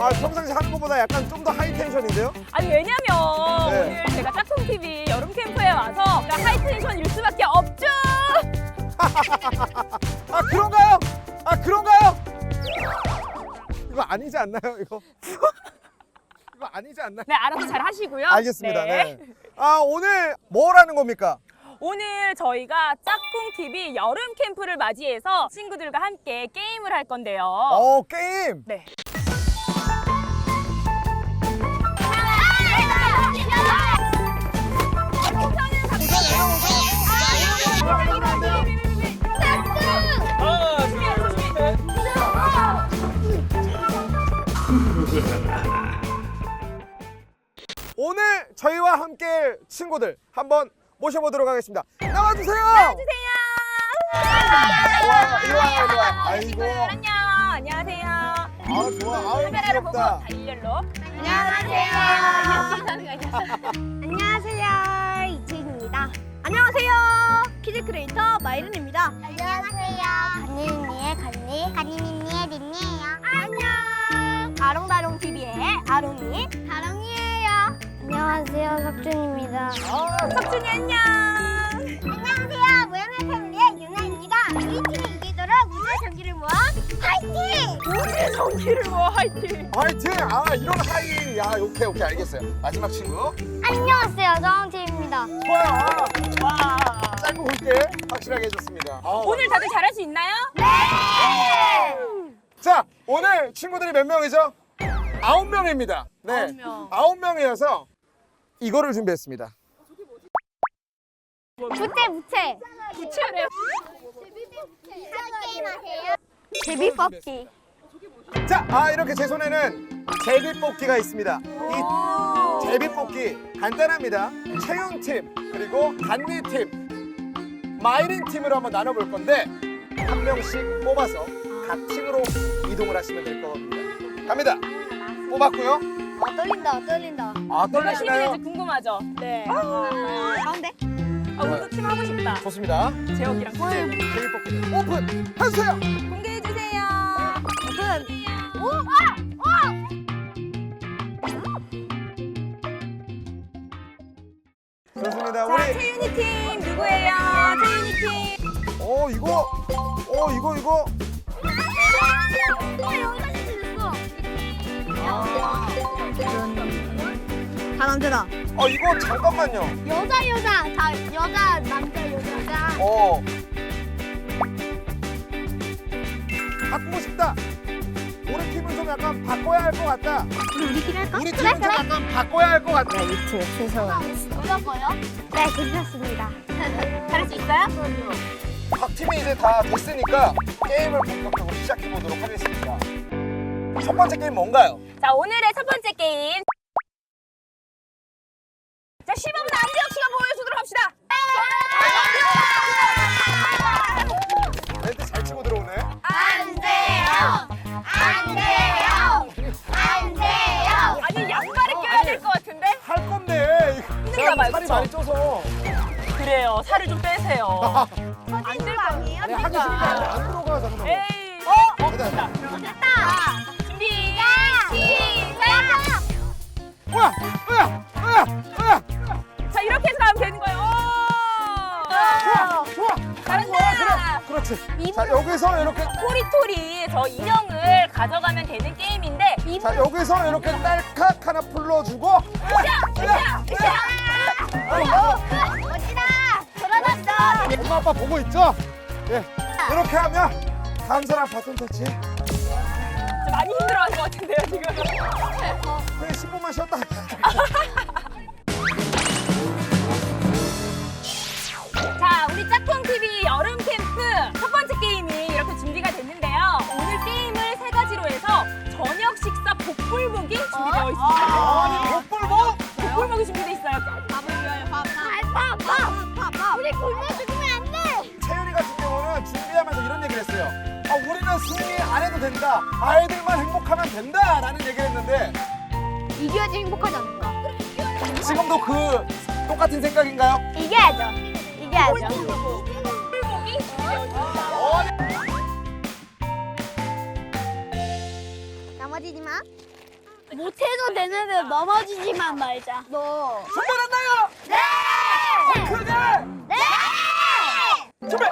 약간 좀 더 하이 텐션인데요? 아니 왜냐면 네. 오늘 제가 짝꿍 TV 여름 캠프에 와서 하이텐션일 수밖에 없죠. 아 그런가요? 아 그런가요? 이거 아니지 않나요? 이거 이거 아니지 않나요? 네 알아서 잘 하시고요. 알겠습니다. 네. 아 오늘 뭘 하는 겁니까? 오늘 저희가 짝꿍 TV 여름 캠프를 맞이해서 친구들과 함께 게임을 할 건데요. 어 게임. 네. 오늘 저희와 함께 친구들 한번 모셔보도록 하겠습니다. 나와주세요. 주세요. 와, 이리 와, 이리 와. 아이고. 안녕. 안녕하세요. 아 좋아. 아우 카메라를 보고 귀엽다. 다 일렬로. 안녕하세요. 이채인입니다. 안녕하세요. 키즈 크리에이터 마이른입니다. 안녕하세요. 간니니의 간니, 간니니의 린니예요. 안녕. 아롱다롱 TV의 아롱이 석준입니다. 석준이 안녕. 안녕하세요. 모양의 패밀리의 유나입니다. 우리 팀이 이기도록 우주의 전기를 모아 파이팅! 우주의 전기를 모아 화이팅. 화이팅! 아 이런 하이. 야 오케이 오케이 알겠어요. 마지막 친구. 안녕하세요. 정팀입니다. 좋아요. 아, 와. 짧고 굵게 확실하게 해줬습니다. 아, 오늘 다들 잘할 수 있나요? 자 오늘 친구들이 몇 명이죠? 아홉 명입니다. 네. 아홉 명. 아홉 명이어서 이거를 준비했습니다. 부채 부채. 게임 하세요. 제비 뽑기. 자, 아 이렇게 제 손에는 제비 뽑기가 있습니다. 이 제비 뽑기 간단합니다. 채윤 팀 그리고 간니 팀, 마이린 팀으로 한번 나눠볼 건데 한 명씩 뽑아서 각 팀으로 이동을 하시면 될 겁니다. 갑니다. 뽑았고요. 아 떨린다. 떨린다. 아 누가 팀이 떨리시나요? 될지 궁금하죠? 네. 가운데. 아, 우리도 팀 하고 싶다. 좋습니다. 재혁이랑 팀. 제비 뽑기 오픈 해주세요. 공개해 주세요. 오픈. 좋습니다. 자, 우리 채윤이 팀 누구예요? 채윤이 팀. 어 이거 어 이거 이거 다 남자다. 어 이거 잠깐만요. 여자 여자 다 여자 남자 여자. 어. 바꾸고 싶다. 우리 팀은 좀 약간 바꿔야 할 것 같다. 우리 우리끼리 할까? 우리 팀은 좀 약간 바꿔야 할 것 같다. 유튜브 순서. 어려워요? 네, 괜찮습니다. 잘할 수 있어요? 각 팀이 이제 다 됐으니까 게임을 본격적으로 시작해 보도록 하겠습니다. 첫 번째 게임 뭔가요? 자, 오늘의 첫 번째 게임. 봐요, 살이? 많이 쪄서. 그래요. 살을 좀 빼세요. 안될거 아니에요? 아니, 하기 싫으니까 안 들어가 잠깐만. 에이. 어? 어? 됐다. 됐다. 준비. 시작. 뭐야? 뭐야? 뭐야? 뭐야? 자, 이렇게 해서 가면 되는 거예요. 좋아, 오! 좋아. 잘한다. 그렇지. 자 여기서 이렇게. 토리토리 저 인형을 가져가면 되는 게임인데 자 여기서 이렇게 딸칵 하나 불러주고. 으쌰! 으쌰! 으쌰! 멋지다. 돌아갔어. 엄마 아빠 보고 있죠? 예. 이렇게 하면 다음 사람 바톤 터치. 좀 많이 힘들어할 것 같은데요 지금 그냥 10분만 쉬었다. 자 밥 아빠, 우리 굶어 죽으면 안 돼. 채윤이 같은 경우는 준비하면서 이런 얘기를 했어요. 아, 우리는 승리 안 해도 된다. 아이들만 행복하면 된다. 라는 얘기를 했는데 이겨야지 행복하지 않을까? 지금도 그 똑같은 생각인가요? 이겨야죠. 이겨야죠. 넘어지지 마. 못해도 되는데 넘어지지만 말자. 너. 준비됐나요? 네! 크게! 네! 준비!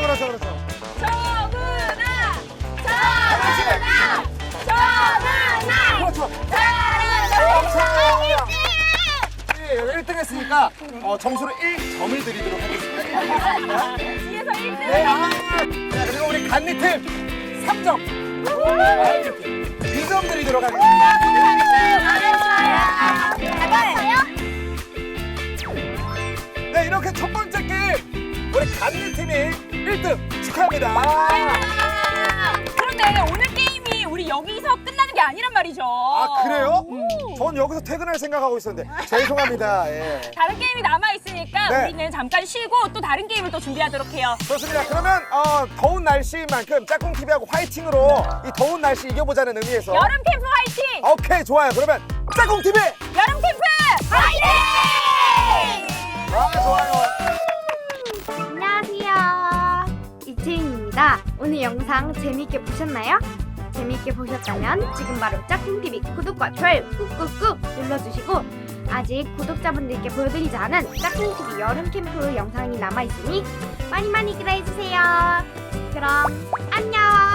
그렇죠 그렇죠 그렇죠 정은아 정은아! 정은아 그렇죠 정은아 예, 1등 했으니까 어, 점수를 1점을 드리도록 하겠습니다. 뒤에서 1등 네, 아, 자, 그리고 우리 간니 팀 3점. 아이팀 2점 드리도록 하겠습니다. 네, 이렇게 첫 번째 게임 우리 간니 팀이 1등 축하합니다. 그런데 오늘 게임이 우리 여기서 끝나는 게 아니란 말이죠 아, 그래요? 전 여기서 퇴근할 생각하고 있었는데 죄송합니다. 예. 다른 게임이 남아 있으니까 네. 우리는 잠깐 쉬고 또 다른 게임을 또 준비하도록 해요. 좋습니다. 그러면 어, 더운 날씨만큼 짝꿍 TV하고 화이팅으로 이 더운 날씨 이겨보자는 의미에서 여름 캠프 화이팅! 오케이 좋아요. 그러면 짝꿍 TV 여름 캠프 화이팅! 아 좋아요. 오늘 영상 재밌게 보셨나요? 재밌게 보셨다면 지금 바로 짝꿍TV 구독과 좋아요 꾹꾹꾹 눌러주시고 아직 구독자분들께 보여드리지 않은 짝꿍TV 여름 캠프 영상이 남아있으니 많이 많이 기대해주세요. 그럼 안녕!